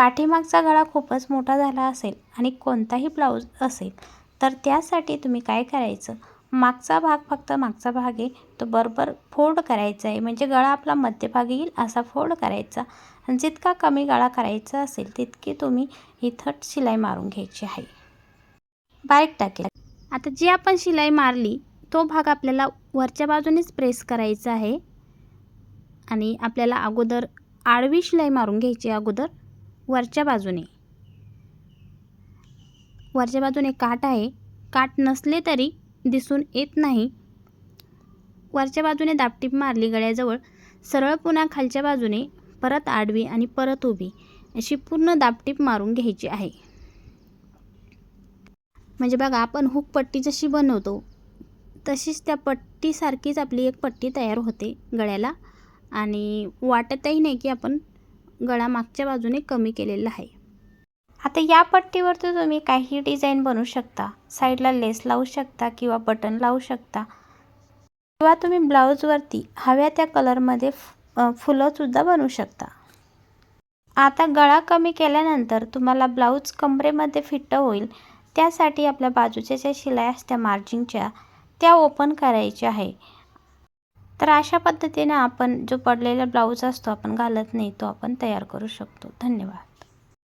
पाठीमागचा गळा खूपच मोठा झाला असेल आणि कोणताही ब्लाऊज असेल तर त्यासाठी तुम्ही काय करायचं? मागचा भाग फक्त मागचा भाग आहे तो बरोबर फोल्ड करायचा आहे. म्हणजे गळा आपला मध्यभागी येईल असा फोल्ड करायचा. आणि जितका कमी गळा करायचा असेल तितकी तुम्ही इथं शिलाई मारून घ्यायची आहे. बारीक टाकेल. आता जी आपण शिलाई मारली तो भाग आपल्याला वरच्या बाजूनेच प्रेस करायचा आहे. आणि आपल्याला अगोदर आडवी शिलाई मारून घ्यायची अगोदर. वरच्या बाजूने. वरच्या बाजूने काठ आहे. काठ नसले तरी दिसून येत नाही. वरच्या बाजूने दापटीप मारली गळ्याजवळ. सरळ पुन्हा खालच्या बाजूने परत आडवी आणि परत उभी अशी पूर्ण दापटीप मारून घ्यायची आहे. म्हणजे बघा आपण हुक पट्टी जशी बनवतो तशीच त्या पट्टीसारखीच आपली एक पट्टी तयार होते गळ्याला. आणि वाटतही नाही की आपण गळा मागच्या बाजूने कमी केलेला आहे. आता या पट्टीवर तर तुम्ही काही डिझाईन बनवू शकता. साईडला लेस लावू शकता किंवा बटन लावू शकता. किंवा तुम्ही ब्लाऊजवरती हव्या त्या कलरमध्ये फुलंसुद्धा बनवू शकता. आता गळा कमी केल्यानंतर तुम्हाला ब्लाऊज कमरेमध्ये फिट्ट होईल. त्यासाठी आपल्या बाजूच्या ज्या शिलाई असत्या मार्जिंगच्या त्या ओपन करायच्या आहे. तर अशा पद्धतीने आपण जो पडलेला ब्लाऊज असतो आपण घालत नाही तो आपण तयार करू शकतो. धन्यवाद.